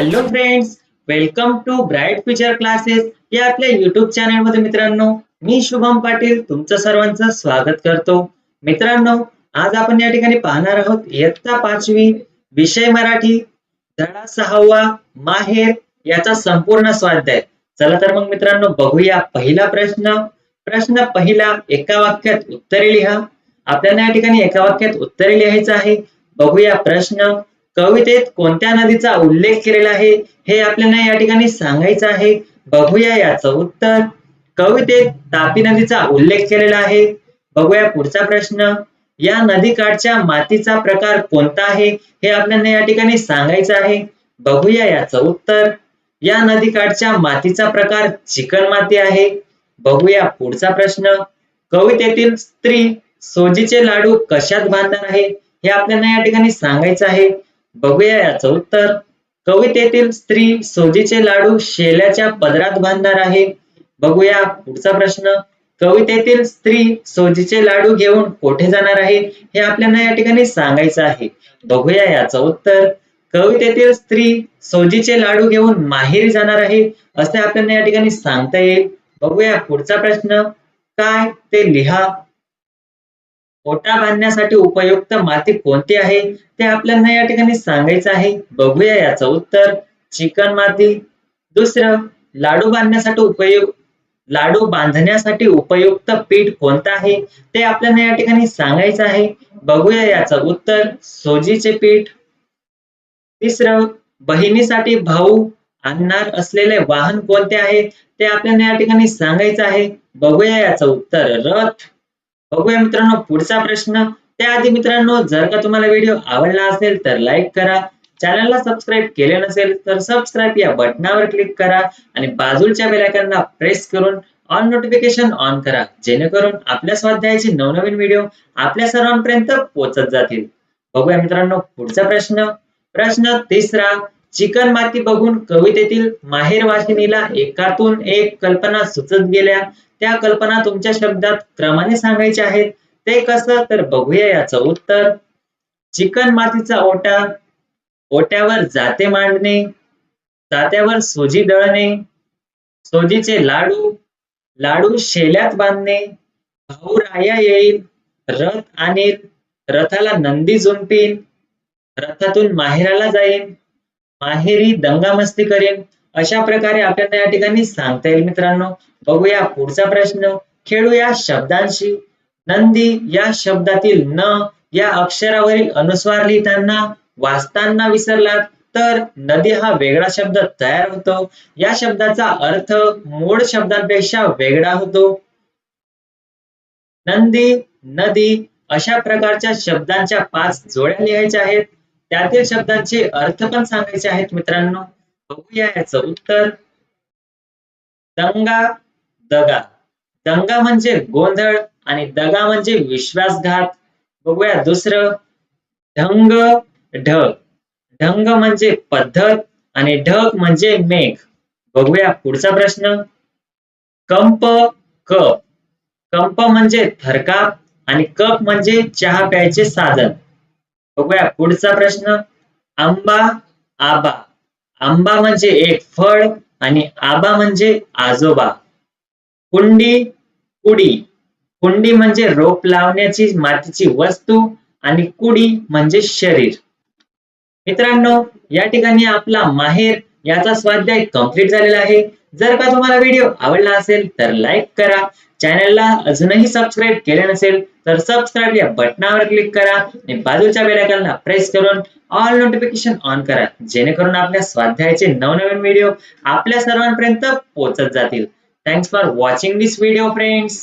Hello friends welcome to Bright Future classes या आपल्या YouTube चॅनलमध्ये मित्रांनो मी शुभम पाटील तुमचं सर्वांचं स्वागत करतो. मित्रांनो आज आपण या ठिकाणी पाहणार आहोत इयत्ता पाचवी विषय मराठी धडा सहावा माहेर याचा संपूर्ण स्वाध्याय. चला तर मग मित्रांनो बघूया पहिला प्रश्न. प्रश्न पहिला एका वाक्यात उत्तरे लिहा. आपल्याला या ठिकाणी एका वाक्यात उत्तरे लिहायचं आहे. बघूया प्रश्न. कवितेत कोणत्या नदीचा उल्लेख केलेला आहे? हे आपल्याला या ठिकाणी सांगायचं आहे. बघूया याचं उत्तर. कवितेत तापी नदीचा उल्लेख केलेला आहे. बघूया पुढचा प्रश्न. या नदीकाठच्या मातीचा प्रकार कोणता आहे? हे आपल्याला या ठिकाणी सांगायचं आहे. बघूया याचं उत्तर. या नदीकाठच्या मातीचा प्रकार चिकण माती आहे. बघूया पुढचा प्रश्न. कवितेतील स्त्री सोजीचे लाडू कशात बांधणार आहे? हे आपल्याला या ठिकाणी सांगायचं आहे. बघूया याचं उत्तर. कवितेतील स्त्री सोजीचे लाडू शेल्याच्या पदरात बांधणार आहे. बघूया पुढचा प्रश्न. कवितेतील स्त्री सोजीचे लाडू घेऊन कोठे जाणार आहे हे आपल्याला या ठिकाणी सांगायचं आहे. बघूया याचं उत्तर. कवितेतील स्त्री सोजीचे लाडू घेऊन माहेरी जाणार आहे असे आपल्याला या ठिकाणी सांगता येईल. बघूया पुढचा प्रश्न. काय ते लिहा. ओटा बांधण्यासाठी उपयुक्त माती कोणती आहे? ते आपल्याला या ठिकाणी सांगायचं आहे. बघूया याचं उत्तर. चिकन माती. दुसरं लाडू बांधण्यासाठी उपयोग लाडू बांधण्यासाठी उपयुक्त पीठ कोणतं आहे? ते आपल्याला या ठिकाणी सांगायचं आहे. बघूया याचं उत्तर. सोजीचे पीठ. तिसरं बहिणीसाठी भाऊ आणणार असलेले वाहन कोणते आहे? ते आपल्याला या ठिकाणी सांगायचं आहे. बघूया याचं उत्तर. रथ. बघूया मित्रांनो पुढचा प्रश्न. त्याआधी मित्रांनो जर का तुम्हाला व्हिडिओ आवडला असेल तर लाईक करा. चॅनलला सबस्क्राईब केले नसेल तर सबस्क्राईब या बटनावर क्लिक करा आणि बाजूच्या बेलायकनला प्रेस करून ऑन नोटिफिकेशन ऑन करा जेणेकरून आपल्या स्वाध्यायाचे नवनवीन व्हिडिओ आपल्या सर्वांपर्यंत पोहोचत जातील. बघूया मित्रांनो पुढचा प्रश्न. प्रश्न तिसरा. चिकन माती बघून कवितेतील माहेर वाशिनीला एकातून एक कल्पना सुचत गेल्या. त्या कल्पना तुमच्या शब्दात क्रमाने सांगायच्या आहेत. ते कसं? तर बघूया याचं उत्तर. चिकन मातीचा ओटा ओट्यावर जाते मांडणे जात्यावर सोजी दळणे सोजीचे लाडू लाडू शेल्यात बांधणे भाऊ राया येईल रथ आणील रथाला नंदी झुंपीन रथातून माहेराला जाईन माहेरी दंगामस्ती करेन. अशा प्रकारे आपल्याला या ठिकाणी सांगता येईल मित्रांनो. बघूया पुढचा प्रश्न. खेळूया शब्दांशी. नंदी या शब्दातील न या अक्षरावरील अनुस्वार लिहिताना वाचताना विसरलात तर नदी हा वेगळा शब्द तयार होतो. या शब्दाचा अर्थ मूळ शब्दांपेक्षा वेगळा होतो. नंदी नदी अशा प्रकारच्या शब्दांच्या पाच जोड्या लिहायच्या आहेत. त्यातील शब्दांचे अर्थ पण सांगायचे आहेत मित्रांनो. बघूया याचं उत्तर. दंगा दगा. दंगा म्हणजे गोंधळ आणि दगा म्हणजे विश्वासघात. बघूया दुसरं. ढंग ढग. ढंग म्हणजे पद्धत आणि ढग म्हणजे मेघ. बघूया पुढचा प्रश्न. कंप कप कंप म्हणजे थरकाप आणि कप म्हणजे चहा प्यायचे साधन. बघूया पुढचा प्रश्न. आंबा आबा. आंबा म्हणजे एक फळ आणि आबा म्हणजे आजोबा. कुंडी कुडी. कुंडी म्हणजे रोप लावण्याची मातीची वस्तू आणि कुडी म्हणजे शरीर. मित्रांनो या ठिकाणी आपला माहेर याचा स्वाध्याय कंप्लीट झालेला आहे. जर का तुम्हाला व्हिडिओ आवडला असेल तर लाईक करा. चॅनलला अजूनही सबस्क्राईब केले नसेल तर सबस्क्राईब या बटनावर क्लिक करा आणि बाजूच्या बेलायकनला प्रेस करून ऑल नोटिफिकेशन ऑन करा जेणेकरून आपल्या स्वाध्यायाचे नवनवीन व्हिडिओ आपल्या सर्वांपर्यंत पोहोचत जातील. Thanks for watching this video friends